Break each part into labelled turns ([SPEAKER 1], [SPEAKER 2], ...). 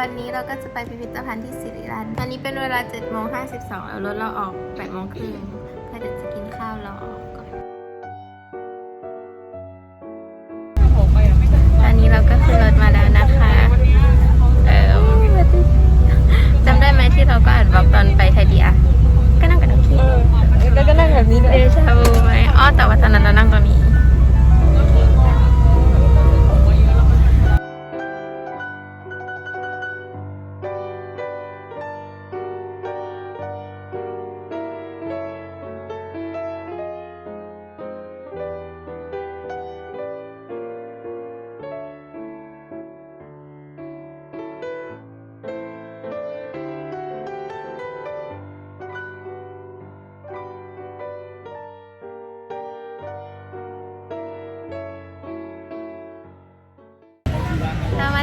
[SPEAKER 1] วันนี้เราก็จะไปพิพิธภัณฑ์ที่สิริรันตอนนี้เป็นเวลา7โมง52แล้วรถเราออก8โมงครึ่งก็เดี๋ยวจะกินข้าวรอก่อนตอนนี้เราก็ขึ้นรถมาแล้วนะคะเออจำได้ไหมที่เราก็อ่านบล็อกตอนไปไทยดีอะก็นั่งกับน้องคิด
[SPEAKER 2] แล้วก็นั่งแบบ
[SPEAKER 1] นี้เลเดยชาบูไหมอ๋อแต่ว่าตอนนั้นเรานั่งตรงนี้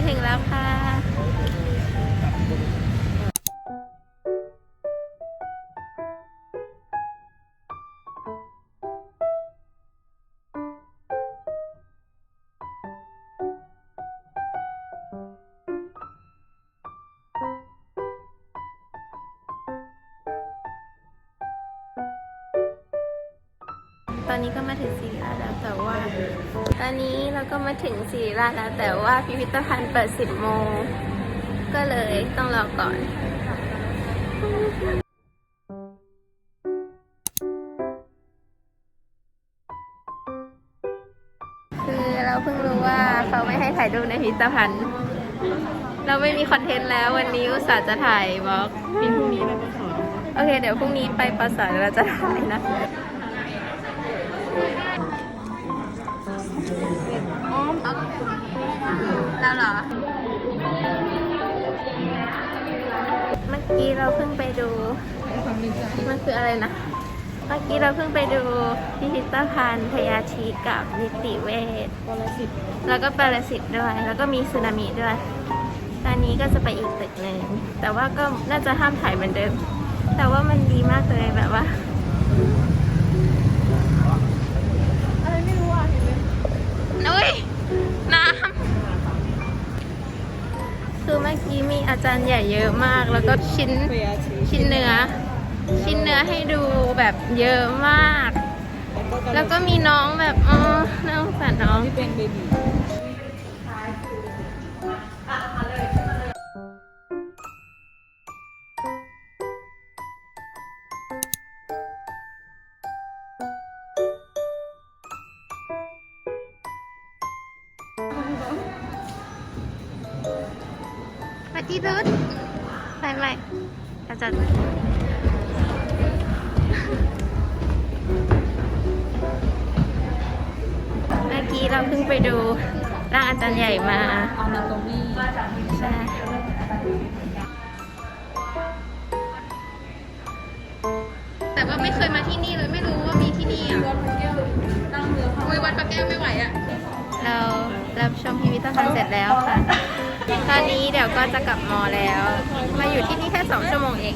[SPEAKER 1] ถึงแล้วค่ะ อนนี้ก็มาถึงศรีราชแล้วแต่ว่า ตอนนี้เราก็มาถึงศรีราชแล้วแต่ว่าพิพิธภัณฑ์เปิด 10 โมง ก็เลยต้องรอก่อนคือเราเพิ่งรู้ว่าเขาไม่ให้ถ่ายรูปในพิพิธภัณฑ์ เราไม่มีคอนเทนต์แล้ววันนี้อุตส่าห์จะถ่ายบล็อก มีพรุ่งนี้เราก็สนโอเค เดี๋ยวพรุ่งนี้ไปปราสาทเราจะถ่ายนะ แล้วเหรอ เมื่อกี้เราเพิ่งไปดู มันคืออะไรนะ เมื่อกี้เราเพิ่งไปดูพิพิธภัณฑ์พยาธิกับนิติเวชปรสิตแล้วก็ปรสิตด้วย แล้วก็มีสึนามิด้วย ตอนนี้ก็จะไปอีกตึกหนึ่ง แต่ว่าก็น่าจะห้ามถ่ายเหมือนเดิม แต่ว่ามันดีมากเลยแบบว่า อาจารย์ใหญ่เยอะมาก แล้วก็ชิ้นชิ้นเนื้อ ชิ้นเนื้อให้ดูแบบเยอะมาก แล้วก็มีน้องแบบอ๋อน่าสงสารน้องที่เ
[SPEAKER 2] ป็นเบบี
[SPEAKER 1] ปฏิรุธไม่ไม่อาจารย์เมื่อกี้เราเพิ่งไปดูร่างอาจารย์ใหญ่มาอ
[SPEAKER 2] นาโตมี
[SPEAKER 1] ใช่แต่ว่าไม่เคยมาที่นี่เลยไม่รู้ว่ามีที่นี่อะวัดพระแก้วนั่งเรือเข้าอุ้ยวัดพระแก้วไม่ไหวอะ เรารับชมพิพิธภัณฑ์เสร็จแล้วค่ะ ตอนนี้เดี๋ยวก็จะกลับมอแล้ว มาอยู่ที่นี่แค่สองชั่วโมงเอง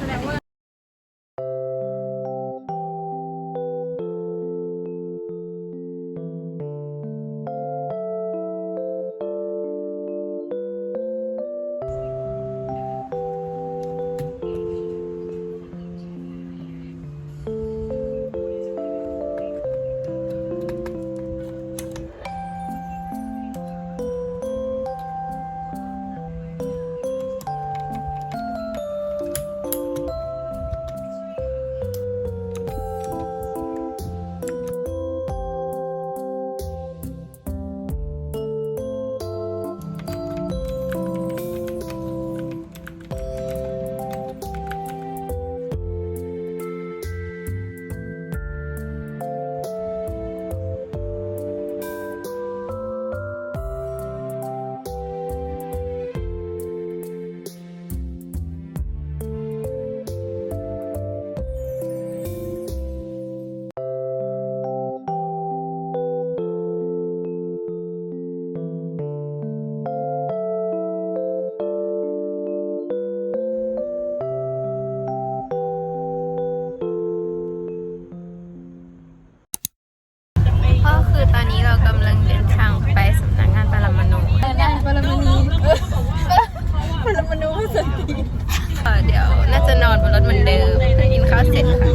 [SPEAKER 1] รถเหมือนเดิมเพิ่งกินข้าวเสร็จค่ะ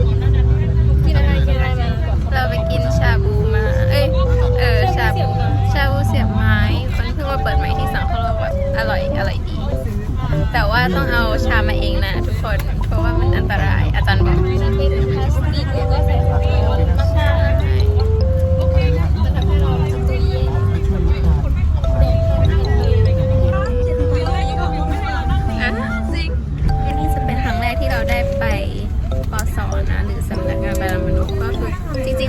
[SPEAKER 1] เราไปกินชาบูมา เอ้ย เออชาบูชาบูเสียบไม้มันเพิ่งมาเปิดใหม่ที่สังเขาบอกว่าอร่อยอร่อยดี แต่ว่าต้องเอาชามาเองนะทุกคน เพราะว่ามันอันตราย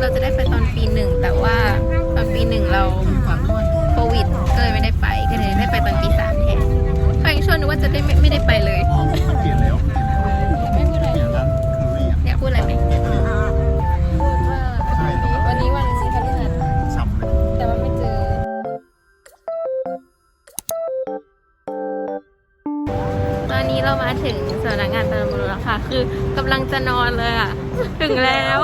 [SPEAKER 1] เราจะได้ไปตอนปีหนึ่งแต่ว่าตอนปีหนึ่งเราโควิดก็เลยไม่ได้ไปก็เลยได้ไปตอนปีสามแทนใครชวนนึกว่าจะได้ไม่ไม่ได้ไปเลย
[SPEAKER 3] เปลี่ยนแล้ว
[SPEAKER 2] ไม่พูดอะไรเปล
[SPEAKER 3] ี่ยนร้าน
[SPEAKER 4] เคอ
[SPEAKER 3] รี่อะ
[SPEAKER 1] อยากพูดอะไรไหม
[SPEAKER 2] ใช่แ
[SPEAKER 3] ต่ว่าวันนี
[SPEAKER 2] ้วันสีพฤหัส
[SPEAKER 3] ฉ่ำเลยแ
[SPEAKER 2] ต่ว่าไม่เจอ
[SPEAKER 1] ตอนนี้เรามาถึงสำนักงานตำรวจแล้วค่ะคือกำลังจะนอนเลยอะ ถึงแล้ว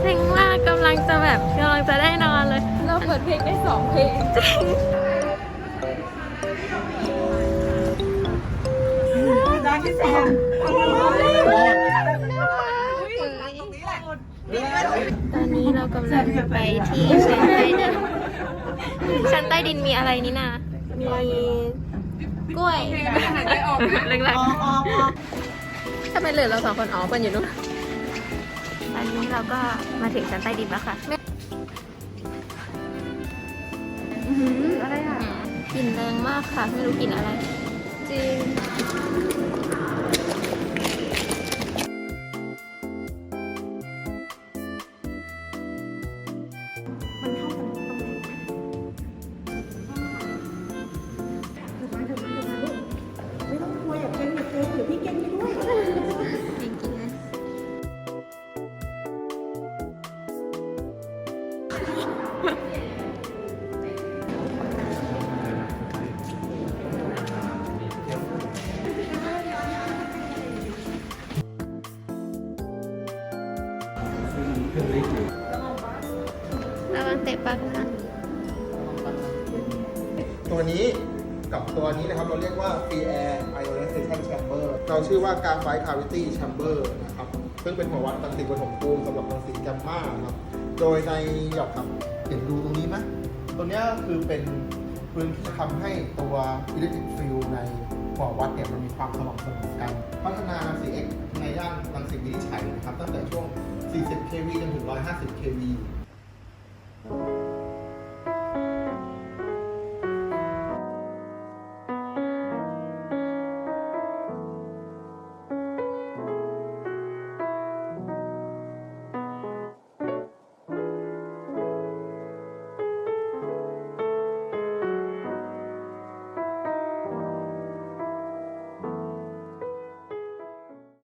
[SPEAKER 1] เซ็งมากกำลังจะแบบกำลังจะได้นอนเลย เราเปิด
[SPEAKER 2] เพลงได้สองเพลง
[SPEAKER 1] จริงตอนนี้เรากำลังไปที่ชั้นใต้ดินชั้นใต้ดินมีอะไรนี่นามีกล้วยเล็กๆทำไมเหลือเราสองคนอ๋อกันอยู่นู่นต อนนี้เราก็มาถึงชั้นใต้ดินแล้วค่ะอะไรอะกลิ่นแรงมากค่ะ ไม่รู้กลิ่นอะไร
[SPEAKER 2] จริง
[SPEAKER 4] ตัวนี้นะครับเราเรียกว่า Free Air Ionization Chamber เราชื่อว่าการไฟ Cavity Chamber นะครับ ซึ่งเป็นหัววัดรังสีปฐมภูมิสำหรับรังสีแกมมาครับ โดยในหยอกครับเห็นดูตรงนี้ไหมตัวเนี้ยคือเป็นพื้นที่จะทำให้ตัว Electric Field ในหัววัดเนี่ยมันมีความสม่ำเสมอกัน พัฒนารังสี X ในย่านรังสีวินิจฉัยนะครับ ตั้งแต่ช่วง 40 kV จนถึง 150 kV